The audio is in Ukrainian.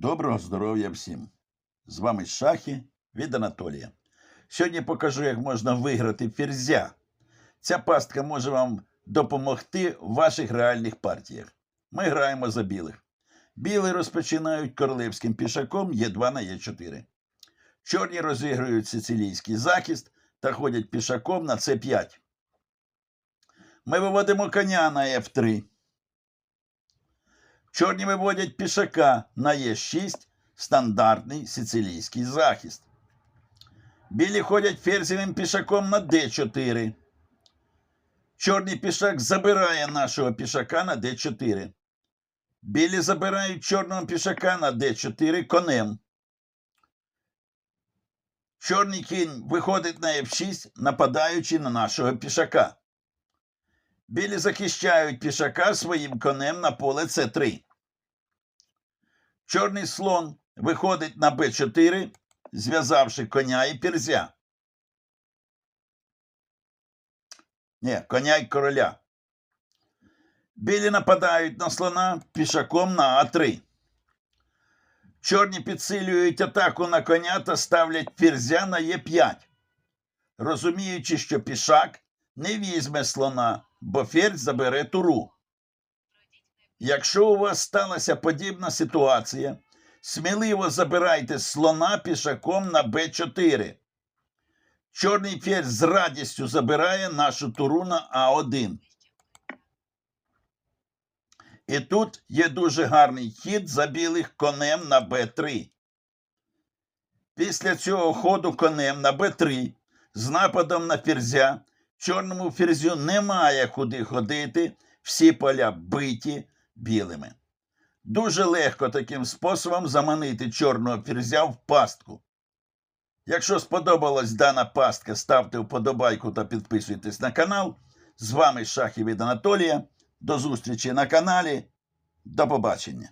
Доброго здоров'я всім! З вами Шахи від Анатолія. Сьогодні покажу, як можна виграти ферзя. Ця пастка може вам допомогти в ваших реальних партіях. Ми граємо за білих. Білі розпочинають королевським пішаком Е2 на Е4. Чорні розігрують сицилійський захист та ходять пішаком на С5. Ми виводимо коня на F3. Чорні виводять пішака на Е6, стандартний сицилійський захист. Білі ходять ферзевим пішаком на Д4. Чорний пішак забирає нашого пішака на Д4. Білі забирають чорного пішака на Д4 конем. Чорний кінь виходить на F6, нападаючи на нашого пішака. Білі захищають пішака своїм конем на поле С3. Чорний слон виходить на Б4, зв'язавши коня і пірзя. Ні, коня і короля. Білі нападають на слона пішаком на А3. Чорні підсилюють атаку на коня та ставлять ферзя на Е5, розуміючи, що пішак не візьме слона, бо ферзь забере туру. Якщо у вас сталася подібна ситуація, сміливо забирайте слона пішаком на Б4. Чорний ферзь з радістю забирає нашу туру на А1. І тут є дуже гарний хід за білих конем на Б3. Після цього ходу конем на Б3 з нападом на ферзя чорному ферзю немає куди ходити, всі поля биті білими. Дуже легко таким способом заманити чорного ферзя в пастку. Якщо сподобалась дана пастка, ставте вподобайку та підписуйтесь на канал. З вами Шахів від Анатолія. До зустрічі на каналі. До побачення.